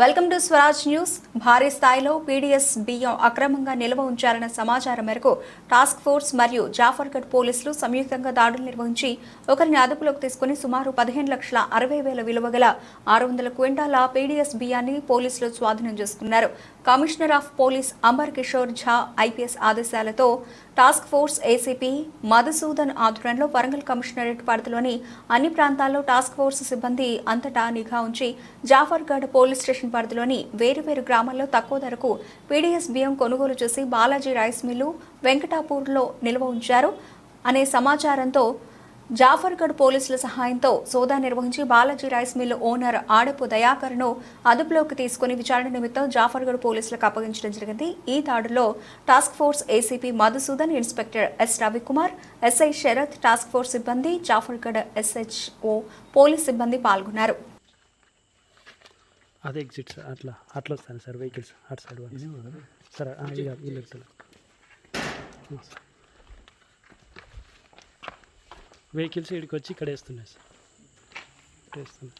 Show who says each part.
Speaker 1: Welcome to Swaraj news. భారీ స్థాయిలో PDS బియ్యం అక్రమంగా నిల్వ ఉంచారన్న సమాచారం మేరకు టాస్క్ ఫోర్స్ మరియు జాఫర్గఢ్ పోలీసులు సంయుక్తంగా దాడులు నిర్వహించి ఒకరిని అదుపులోకి తీసుకుని సుమారు పదిహేను లక్షల అరవై వేల విలువ గల ఆరు వందల క్వింటాల పీడీఎస్ బియ్యాన్ని పోలీసులు స్వాధీనం చేసుకున్నారు. Commissioner of police Amar Kishore Jha IPS ఆదేశాలతో టాస్క్ ఫోర్స్ ఏసీపీ మధుసూదన్ ఆధ్వర్యంలో వరంగల్ కమిషనరేట్ పరిధిలోని అన్ని ప్రాంతాల్లో టాస్క్ ఫోర్స్ సిబ్బంది అంతటా నిఘా ఉంచి జాఫర్గఢ్ పోలీస్ స్టేషన్ పరిధిలోని వేరువేరు గ్రామాల్లో తక్కువ ధరకు పీడీఎస్ బియ్యం కొనుగోలు చేసి బాలాజీ రైస్ మిల్లు వెంకటాపూర్లో నిల్వ ఉంచారు. అనే సమాచారంతో జాఫర్గఢ్ పోలీసుల సహాయంతో సోదా నిర్వహించి Balaji rice mill owner Adapu దయాకర్ను అదుపులోకి తీసుకుని విచారణ నిమిత్తం జాఫర్గఢ్ పోలీసులకు అప్పగించడం జరిగింది. ఈ దాడుల్లో task force ACP Madhusudan inspector S Ravikumar SI Sharath task force సిబ్బంది జాఫర్గఢ్ ఎస్హెచ్ఓ పోలీస్ సిబ్బంది పాల్గొన్నారు.
Speaker 2: అదే అట్లా అట్లా వస్తాను వెహికల్స్ అటు సైడ్ సార్. వెహికల్స్ ఇక్కడికి వచ్చి ఇక్కడ వేస్తున్నాయి సార్. ఇక్కడ వేస్తున్నాయి